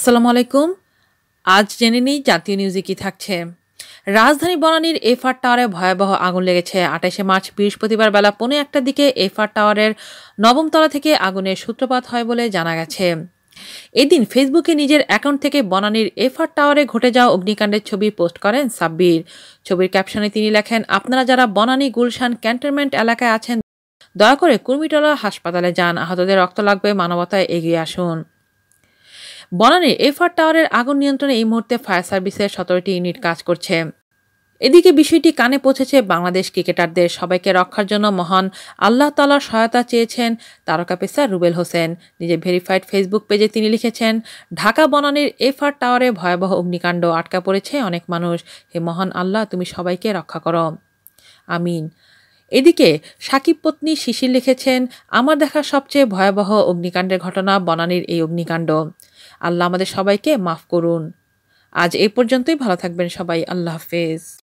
আসসালামু আলাইকুম। আজ জেনে নিই জাতীয় নিউজে কি থাকছে। রাজধানী বনানীর এফআর টাওয়ারে ভয়াবহ আগুন লেগেছে। আঠাশে মার্চ বৃহস্পতিবার বেলা পৌনে একটার দিকে এফআর টাওয়ারের নবম তলা থেকে আগুনের সূত্রপাত হয় বলে জানা গেছে। এদিন ফেসবুকে নিজের অ্যাকাউন্ট থেকে বনানীর এফআর টাওয়ারে ঘটে যাওয়া অগ্নিকাণ্ডের ছবি পোস্ট করেন সাব্বির। ছবির ক্যাপশনে তিনি লেখেন, আপনারা যারা বনানী গুলশান ক্যান্টনমেন্ট এলাকায় আছেন, দয়া করে কুর্মিটলা হাসপাতালে যান। আহতদের রক্ত লাগবে, মানবতায় এগিয়ে আসুন। বনানীর এফআর টাওয়ারের আগুন নিয়ন্ত্রণে এই মুহূর্তে ফায়ার সার্ভিসের সতেরোটি ইউনিট কাজ করছে। এদিকে বিষয়টি কানে পৌঁছেছে বাংলাদেশ ক্রিকেটারদের। সবাইকে রক্ষার জন্য মহান আল্লাহ তালার সহায়তা চেয়েছেন তারকা পেসার রুবেল হোসেন। নিজের ভেরিফাইড ফেসবুক পেজে তিনি লিখেছেন, ঢাকা বনানীর এফআর টাওয়ারে ভয়াবহ অগ্নিকাণ্ড আটকা পড়েছে অনেক মানুষ। হে মহান আল্লাহ, তুমি সবাইকে রক্ষা করো। আমিন। এদিকে সাকিব পত্নী শিশির লিখেছেন, আমার দেখা সবচেয়ে ভয়াবহ অগ্নিকাণ্ডের ঘটনা বনানীর এই অগ্নিকাণ্ড। আল্লাহ আমাদের সবাইকে মাফ করুন। আজ এ পর্যন্তই ভালো থাকবেন সবাই আল্লাহ হাফেজ।